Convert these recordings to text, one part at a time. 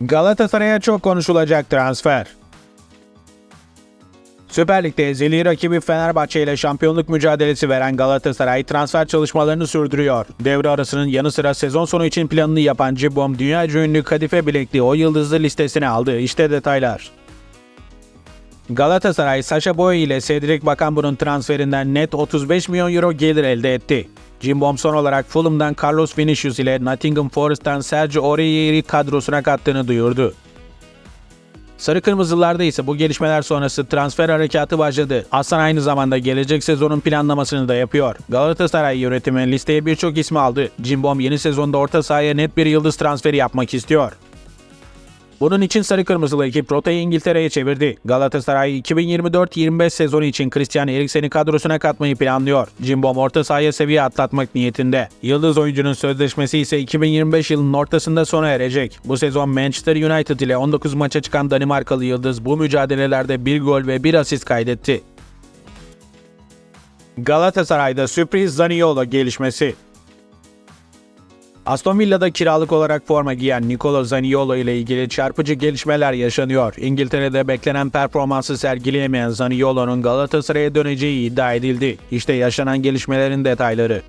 Galatasaray'a çok konuşulacak transfer. Süper Lig'de ezeli rakibi Fenerbahçe ile şampiyonluk mücadelesi veren Galatasaray transfer çalışmalarını sürdürüyor. Devre arasının yanı sıra sezon sonu için planını yapan Cibom, dünya ünlü kadife bilekli o yıldızlı listesine aldı. İşte detaylar. Galatasaray, Sacha Boey ile Cedric Bakambu'nun transferinden net 35 milyon euro gelir elde etti. Cimbom son olarak Fulham'dan Carlos Vinicius ile Nottingham Forest'tan Sergio Aurier'i kadrosuna kattığını duyurdu. Sarı Kırmızılarda ise bu gelişmeler sonrası transfer harekatı başladı. Aslan aynı zamanda gelecek sezonun planlamasını da yapıyor. Galatasaray yönetimi listeye birçok ismi aldı. Cimbom yeni sezonda orta sahaya net bir yıldız transferi yapmak istiyor. Bunun için Sarı Kırmızılı ekip rotayı İngiltere'ye çevirdi. Galatasaray 2024-25 sezonu için Christian Eriksen'i kadrosuna katmayı planlıyor. Cimbom orta sahaya seviye atlatmak niyetinde. Yıldız oyuncunun sözleşmesi ise 2025 yılının ortasında sona erecek. Bu sezon Manchester United ile 19 maça çıkan Danimarkalı Yıldız bu mücadelelerde 1 gol ve 1 asist kaydetti. Galatasaray'da sürpriz Zaniolo gelişmesi. Aston Villa'da kiralık olarak forma giyen Nicolo Zaniolo ile ilgili çarpıcı gelişmeler yaşanıyor. İngiltere'de beklenen performansı sergileyemeyen Zaniolo'nun Galatasaray'a döneceği iddia edildi. İşte yaşanan gelişmelerin detayları.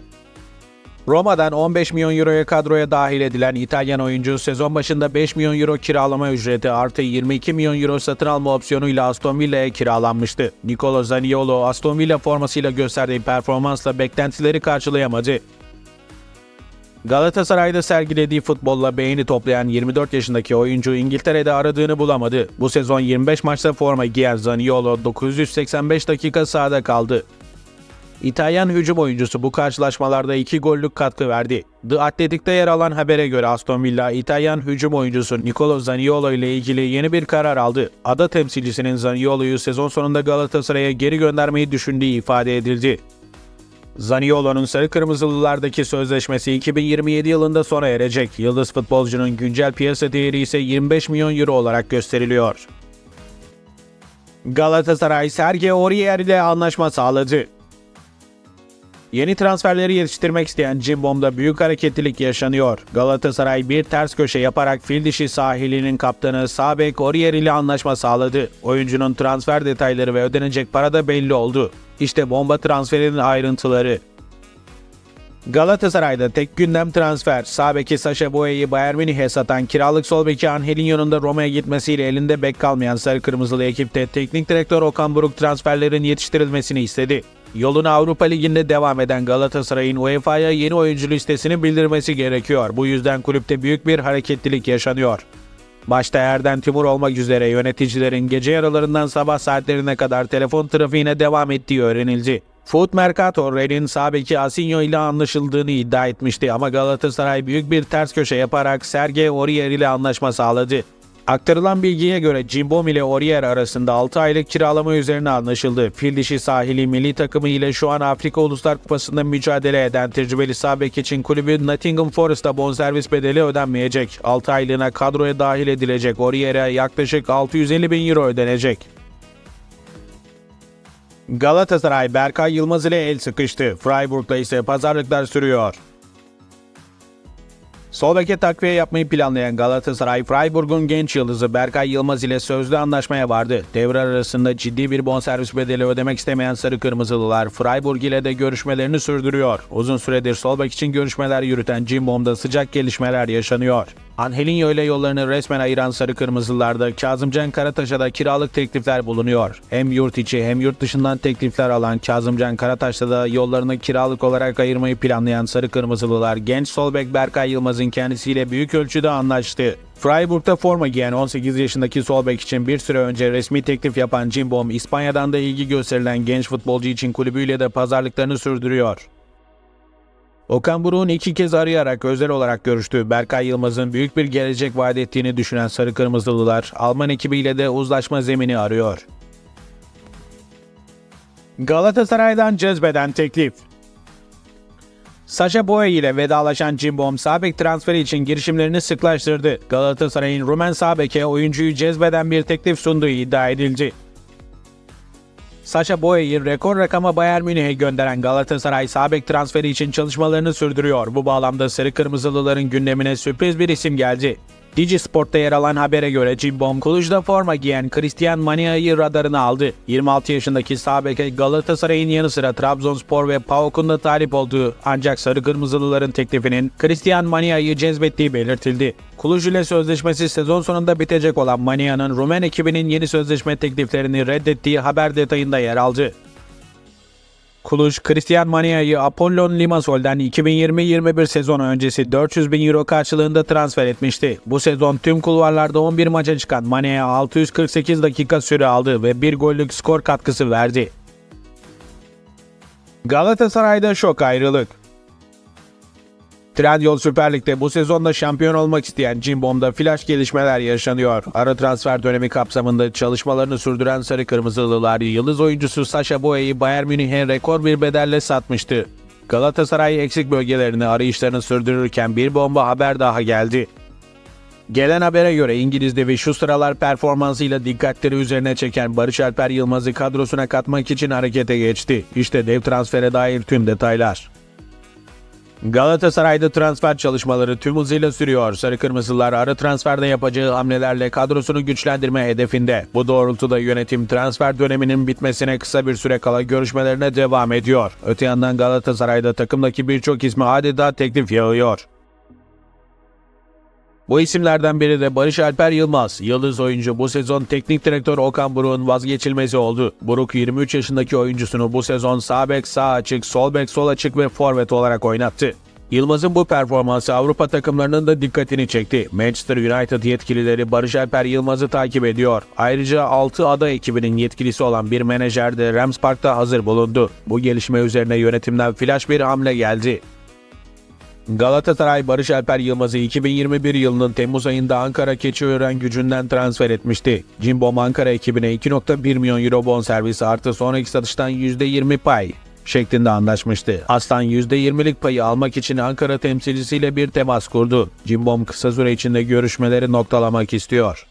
Roma'dan 15 milyon euroya kadroya dahil edilen İtalyan oyuncu sezon başında 5 milyon euro kiralama ücreti artı 22 milyon euro satın alma opsiyonuyla Aston Villa'ya kiralanmıştı. Nicolo Zaniolo Aston Villa formasıyla gösterdiği performansla beklentileri karşılayamadı. Galatasaray'da sergilediği futbolla beğeni toplayan 24 yaşındaki oyuncu İngiltere'de aradığını bulamadı. Bu sezon 25 maçta forma giyen Zaniolo 985 dakika sahada kaldı. İtalyan hücum oyuncusu bu karşılaşmalarda 2 gollük katkı verdi. The Athletic'te yer alan habere göre Aston Villa, İtalyan hücum oyuncusu Nicolo Zaniolo ile ilgili yeni bir karar aldı. Ada temsilcisinin Zaniolo'yu sezon sonunda Galatasaray'a geri göndermeyi düşündüğü ifade edildi. Zaniolo'nun sarı kırmızılılardaki sözleşmesi 2027 yılında sona erecek. Yıldız futbolcunun güncel piyasa değeri ise 25 milyon euro olarak gösteriliyor. Galatasaray Sergio Aurier ile anlaşma sağladı. Yeni transferleri yetiştirmek isteyen Cimbom'da büyük hareketlilik yaşanıyor. Galatasaray bir ters köşe yaparak fil sahilinin kaptanı Sabek Aurier ile anlaşma sağladı. Oyuncunun transfer detayları ve ödenecek para da belli oldu. İşte bomba transferinin ayrıntıları. Galatasaray'da tek gündem transfer. Sağ beki Sacha Boey'i Bayern Münih'e satan kiralık sol beki Angelinho'nun da Roma'ya gitmesiyle elinde bek kalmayan sarı kırmızılı ekipte teknik direktör Okan Buruk transferlerin yetiştirilmesini istedi. Yoluna Avrupa Ligi'nde devam eden Galatasaray'ın UEFA'ya yeni oyuncu listesini bildirmesi gerekiyor. Bu yüzden kulüpte büyük bir hareketlilik yaşanıyor. Başta Erden Timur olmak üzere yöneticilerin gece yarılarından sabah saatlerine kadar telefon trafiğine devam ettiği öğrenildi. Foot Mercato, Ren'in sağ beki Asinho ile anlaşıldığını iddia etmişti ama Galatasaray büyük bir ters köşe yaparak Sergey Aurier ile anlaşma sağladı. Aktarılan bilgiye göre Cimbom ile Aurier arasında 6 aylık kiralama üzerine anlaşıldı. Fil dişi sahili milli takımı ile şu an Afrika Uluslar Kupası'nda mücadele eden tecrübeli sağ için kulübü Nottingham Forest'a bonservis bedeli ödenmeyecek. 6 aylığına kadroya dahil edilecek Aurier'e yaklaşık 650 bin euro ödenecek. Galatasaray Berkay Yılmaz ile el sıkıştı. Freiburg'la ise pazarlıklar sürüyor. Sol takviye yapmayı planlayan Galatasaray, Freiburg'un genç yıldızı Berkay Yılmaz ile sözlü anlaşmaya vardı. Devre arasında ciddi bir bonservis bedeli ödemek istemeyen Sarı Kırmızılılar, Freiburg ile de görüşmelerini sürdürüyor. Uzun süredir sol bek için görüşmeler yürüten Cimbom'da sıcak gelişmeler yaşanıyor. Angelinho ile yollarını resmen ayıran Sarı Kırmızılarda Kazımcan Karataş'a da kiralık teklifler bulunuyor. Hem yurt içi hem yurt dışından teklifler alan Kazımcan Karataş'ta da yollarını kiralık olarak ayırmayı planlayan Sarı Kırmızılılar genç sol bek Berkay Yılmaz'ın kendisiyle büyük ölçüde anlaştı. Freiburg'da forma giyen 18 yaşındaki sol bek için bir süre önce resmi teklif yapan Cimbom, İspanya'dan da ilgi gösterilen genç futbolcu için kulübüyle de pazarlıklarını sürdürüyor. Okan Buruk'un iki kez arayarak özel olarak görüştüğü Berkay Yılmaz'ın büyük bir gelecek vaat ettiğini düşünen Sarı Kırmızılılar, Alman ekibiyle de uzlaşma zemini arıyor. Galatasaray'dan cezbeden teklif Sacha Boey ile vedalaşan Cimbom Sabek transferi için girişimlerini sıklaştırdı. Galatasaray'ın Rumen Sabek'e oyuncuyu cezbeden bir teklif sunduğu iddia edildi. Sacha Boey'i rekor rakama Bayern Münih'e gönderen Galatasaray Sabek transferi için çalışmalarını sürdürüyor. Bu bağlamda Sarı Kırmızılıların gündemine sürpriz bir isim geldi. Digi Sport'ta yer alan habere göre Cimbom Kuluj'da forma giyen Christian Mania'yı radarına aldı. 26 yaşındaki sağ beke Galatasaray'ın yanı sıra Trabzonspor ve PAOK'un da talip olduğu ancak sarı kırmızılıların teklifinin Christian Mania'yı cezbettiği belirtildi. Kuluj sözleşmesi sezon sonunda bitecek olan Mania'nın Rumen ekibinin yeni sözleşme tekliflerini reddettiği haber detayında yer aldı. Kuluj, Christian Mania'yı Apollon Limassol'den 2020-21 sezonu öncesi 400 bin euro karşılığında transfer etmişti. Bu sezon tüm kulvarlarda 11 maça çıkan Mania 648 dakika süre aldı ve bir gollük skor katkısı verdi. Galatasaray'da şok ayrılık. Trendyol Süper Lig'de bu sezonda şampiyon olmak isteyen Cimbom'da flash gelişmeler yaşanıyor. Ara transfer dönemi kapsamında çalışmalarını sürdüren Sarı Kırmızılılar yıldız oyuncusu Sasha Boya'yı Bayern Münih'e rekor bir bedelle satmıştı. Galatasaray eksik bölgelerini arayışlarını sürdürürken bir bomba haber daha geldi. Gelen habere göre İngiliz devi şu sıralar performansıyla dikkatleri üzerine çeken Barış Alper Yılmaz'ı kadrosuna katmak için harekete geçti. İşte dev transfere dair tüm detaylar. Galatasaray'da transfer çalışmaları tüm hızıyla sürüyor. Sarı Kırmızılar ara transferde yapacağı hamlelerle kadrosunu güçlendirme hedefinde. Bu doğrultuda yönetim transfer döneminin bitmesine kısa bir süre kala görüşmelerine devam ediyor. Öte yandan Galatasaray'da takımdaki birçok ismi adeta teklif yağıyor. Bu isimlerden biri de Barış Alper Yılmaz. Yıldız oyuncu bu sezon teknik direktör Okan Buruk'un vazgeçilmezi oldu. Buruk 23 yaşındaki oyuncusunu bu sezon sağ bek sağ açık, sol bek sol açık ve forvet olarak oynattı. Yılmaz'ın bu performansı Avrupa takımlarının da dikkatini çekti. Manchester United yetkilileri Barış Alper Yılmaz'ı takip ediyor. Ayrıca 6 ada ekibinin yetkilisi olan bir menajer de Rams Park'ta hazır bulundu. Bu gelişme üzerine yönetimden flash bir hamle geldi. Galatasaray Barış Alper Yılmaz'ı 2021 yılının Temmuz ayında Ankara Keçiören gücünden transfer etmişti. Cimbom Ankara ekibine 2.1 milyon euro bonservis artı sonraki satıştan %20 pay şeklinde anlaşmıştı. Aslan %20'lik payı almak için Ankara temsilcisiyle bir temas kurdu. Cimbom kısa süre içinde görüşmeleri noktalamak istiyor.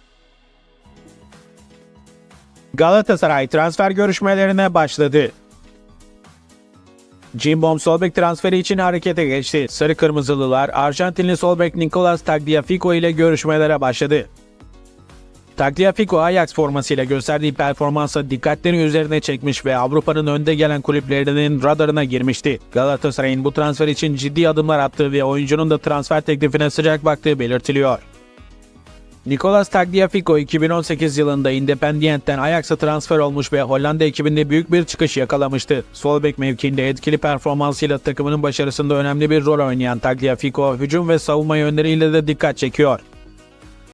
Galatasaray transfer görüşmelerine başladı. Cimbom Solbek transferi için harekete geçti. Sarı Kırmızılılar Arjantinli Solbek Nicolas Tagliafico ile görüşmelere başladı. Tagliafico Ajax formasıyla gösterdiği performansa dikkatleri üzerine çekmiş ve Avrupa'nın önde gelen kulüplerinin radarına girmişti. Galatasaray'ın bu transfer için ciddi adımlar attığı ve oyuncunun da transfer teklifine sıcak baktığı belirtiliyor. Nicolas Tagliafico 2018 yılında Independiente'den Ajax'a transfer olmuş ve Hollanda ekibinde büyük bir çıkış yakalamıştı. Sol bek mevkiinde etkili performansıyla takımının başarısında önemli bir rol oynayan Tagliafico, hücum ve savunma yönleriyle de dikkat çekiyor.